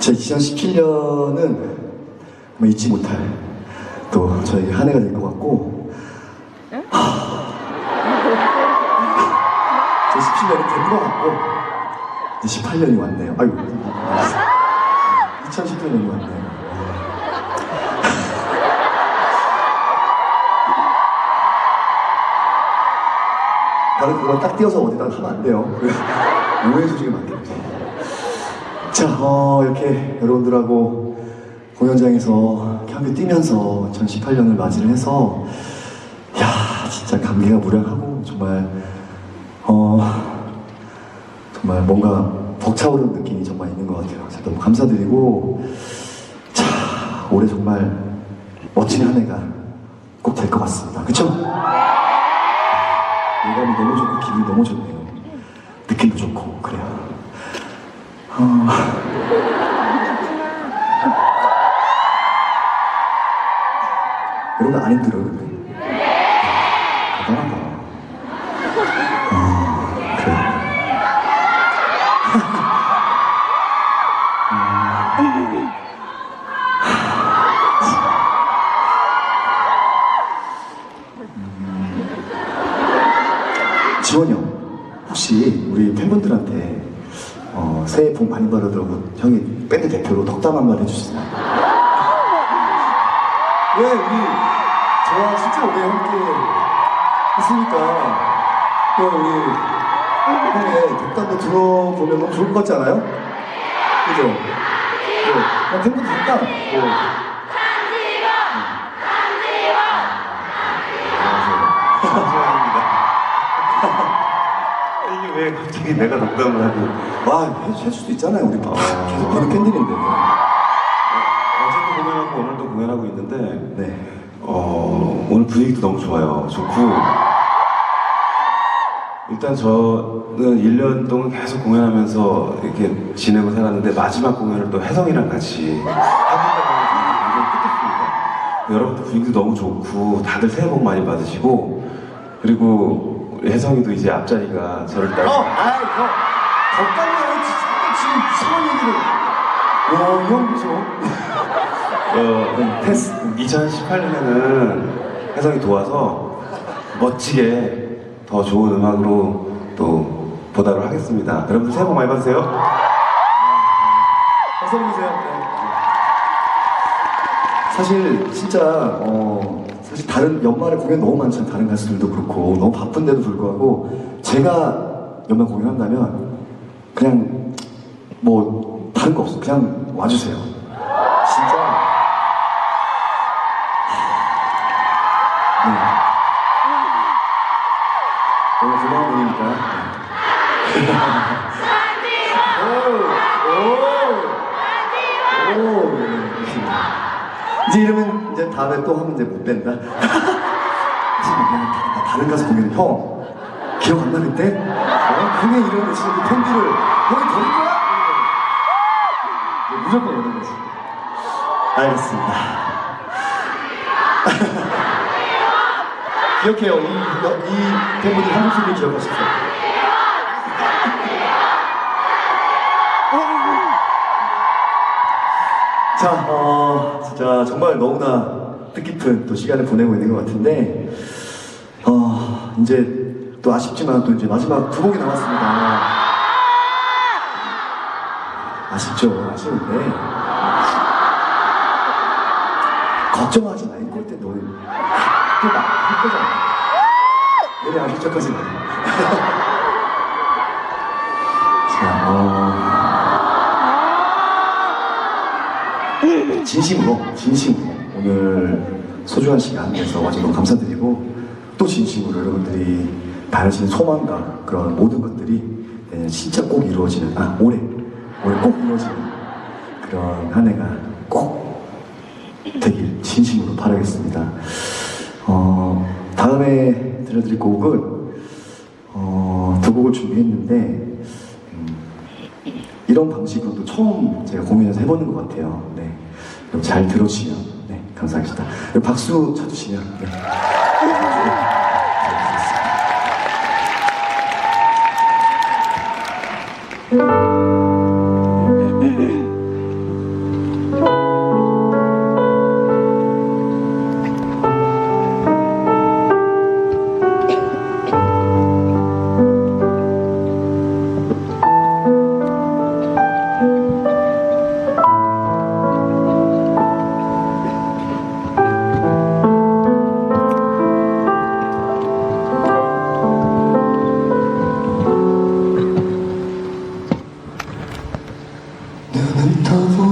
제 2017년은 뭐 잊지 못할 또 저에게 한 해가 될 것 같고 하... 제 17년이 된 것 같고 이제 18년이 왔네요. 아이고 2017년이 왔네요. 다른 그걸 딱 띄어서 어디다 하면 안 돼요. 오해 소지가 많겠죠. 자, 어, 이렇게 여러분들하고 공연장에서 함께 뛰면서 2018년을 맞이를 해서, 야 진짜 감개가 무량하고, 정말, 어, 정말 뭔가 벅차오르는 느낌이 정말 있는 것 같아요. 제가 너무 감사드리고, 자, 올해 정말 멋진 한 해가 꼭 될 것 같습니다. 그쵸? 예감이 너무 좋고, 기분이 너무 좋네요. 느낌도 좋고, 그래요. 어... 여러분 안 힘들어요, 근데? 복 많이 받으라고 형이 밴드 대표로 덕담 한 번 해주시나요? 왜 우리 저와 진짜 오래 함께 했으니까 그 우리 형의 덕담도 들어보면 너무 좋을 것 같지 않아요? 그죠? 네. 그냥 팬분들 덕담 뭐. 왜 갑자기 내가 농담을 하고 와, 해- 해줄 수도 있잖아요. 우리 계속 보는 팬들인데. 어제도 공연하고 오늘도 공연하고 있는데 네. 어, 오늘 분위기도 너무 좋아요. 좋고 일단 저는 1년 동안 계속 공연하면서 이렇게 지내고 살았는데 마지막 공연을 또 혜성이랑 같이 굉장히 뜻깊습니다. 여러분들 분위기도 너무 좋고 다들 새해 복 많이 받으시고 그리고 혜성이도 이제 앞자리가 저를 따라 어, 아이, 형. 덕담이에요. 지금 이상한 얘기를. 와, 형, 그죠? 어, 패스. 2018년에는 혜성이 도와서 멋지게 더 좋은 음악으로 또 보답을 하겠습니다. 여러분들 새해 복 많이 받으세요. 어서 오세요. 네. 사실 진짜 어 사실 다른 연말에 공연 너무 많잖아요. 다른 가수들도 그렇고 너무 바쁜데도 불구하고 제가 연말 공연한다면 그냥 뭐 다른 거 없어. 그냥 와주세요. 진짜. 네. 너무 고마운 분이니까. 오, 오. 오, 이제 이러면 이제 다음에 또 하면 이제 못 된다. 다 다른 가수 공연 형 기억 안 나 그때? 어? 형의 이름 외치는 그 팬들을 형이 버릴 거야? 무조건 오는 거지. 알겠습니다. 기억해요. 이, 이 팬분들 한 목소리 기억하십시오. 자, 어, 진짜 정말 너무나 뜻깊은 또 시간을 보내고 있는 것 같은데, 어, 이제 또 아쉽지만 또 이제 마지막 두 곡이 남았습니다. 아쉽죠, 아쉬운데. 걱정하지 마, 이꼴 때 너는 또막할 거잖아. 내내 아실 척하지 마. 진심으로 진심으로 오늘 소중한 시간 내서 와주셔서 감사드리고 또 진심으로 여러분들이 바라시는 소망과 그런 모든 것들이 내년 진짜 꼭 이루어지는 아 올해 올해 꼭 이루어지는 그런 한 해가 꼭 되길 진심으로 바라겠습니다. 어 다음에 들려드릴 곡은 어, 두 곡을 준비했는데 음, 이런 방식으로도 처음 제가 공연에서 해보는 것 같아요. 잘 들어주시면 네, 감사하겠습니다. 박수 쳐주시면 네. and tell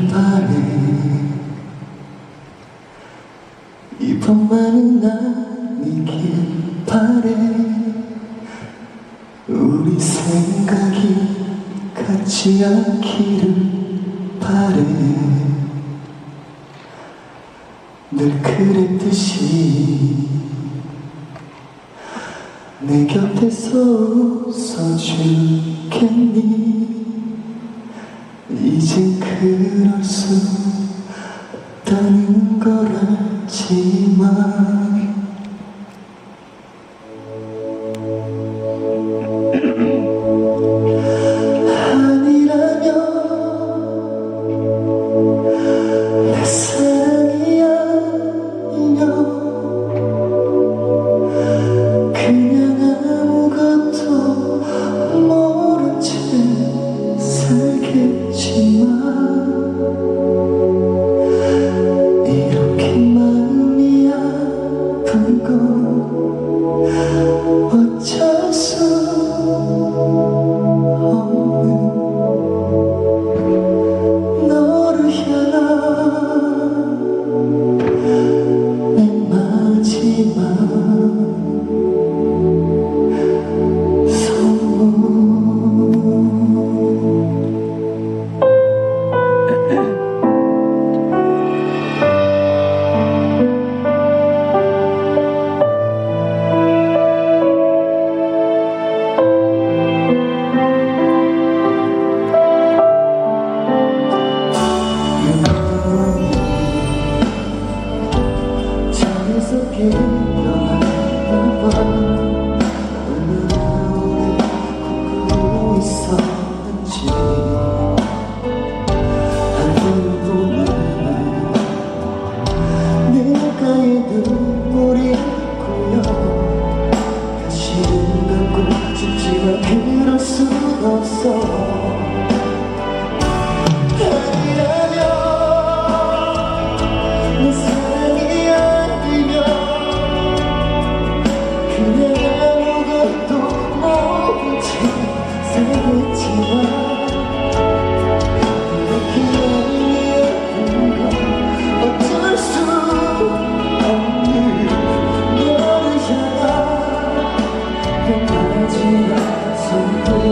이 밤에 이 밤만은 아니길 바래 우리 생각이 같이 않기를 바래. 늘 그랬듯이 내 곁에서 웃어주겠니? 이제 그럴 수 없다는 걸 알지만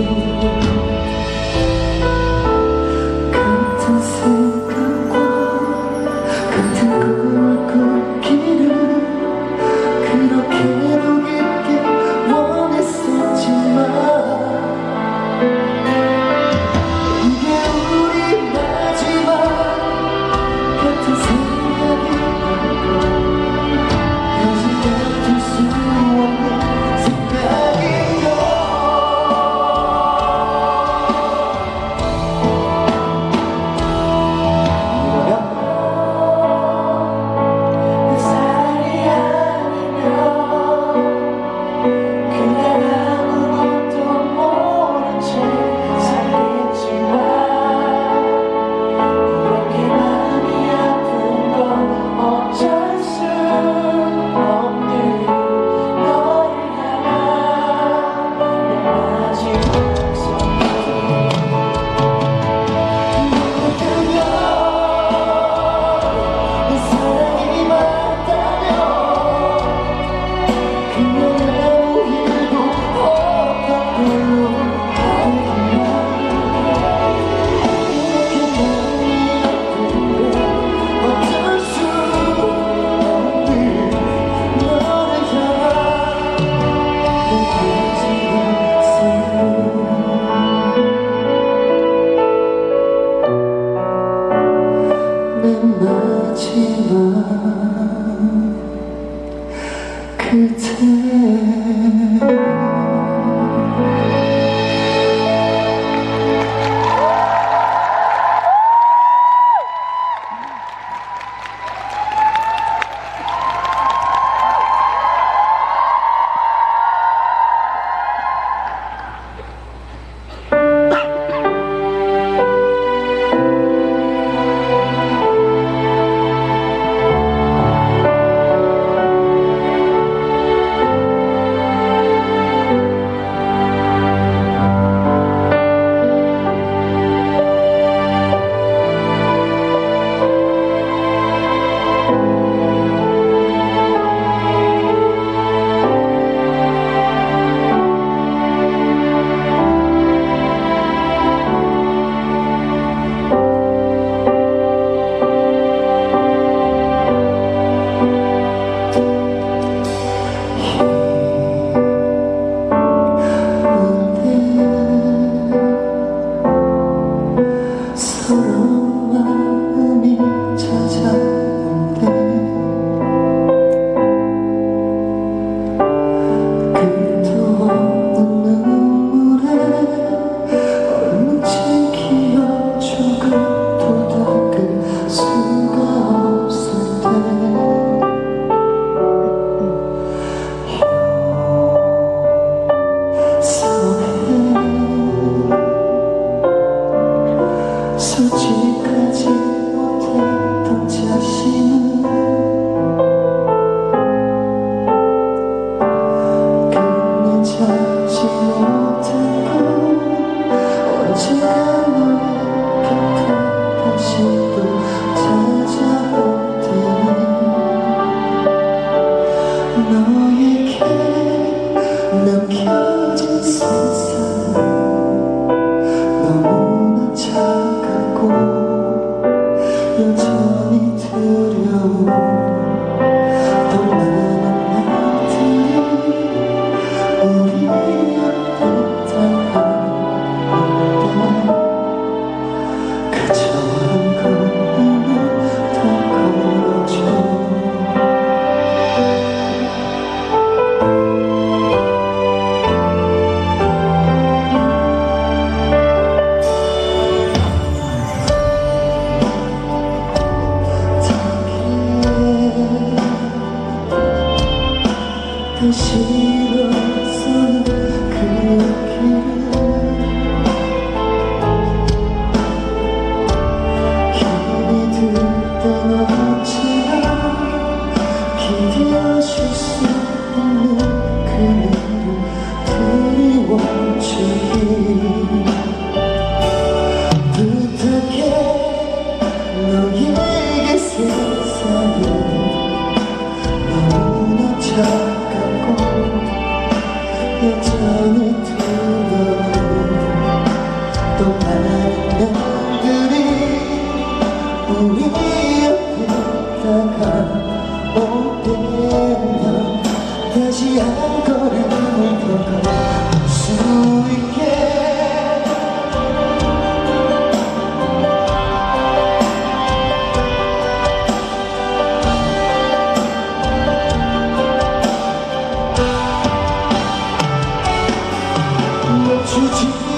Oh. う。相见 그 전이 두려워. 可惜気持。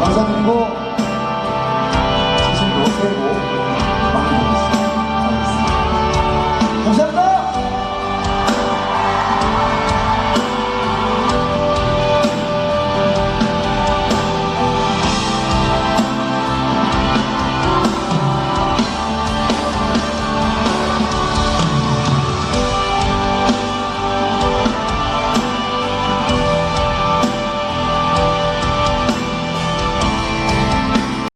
강산님고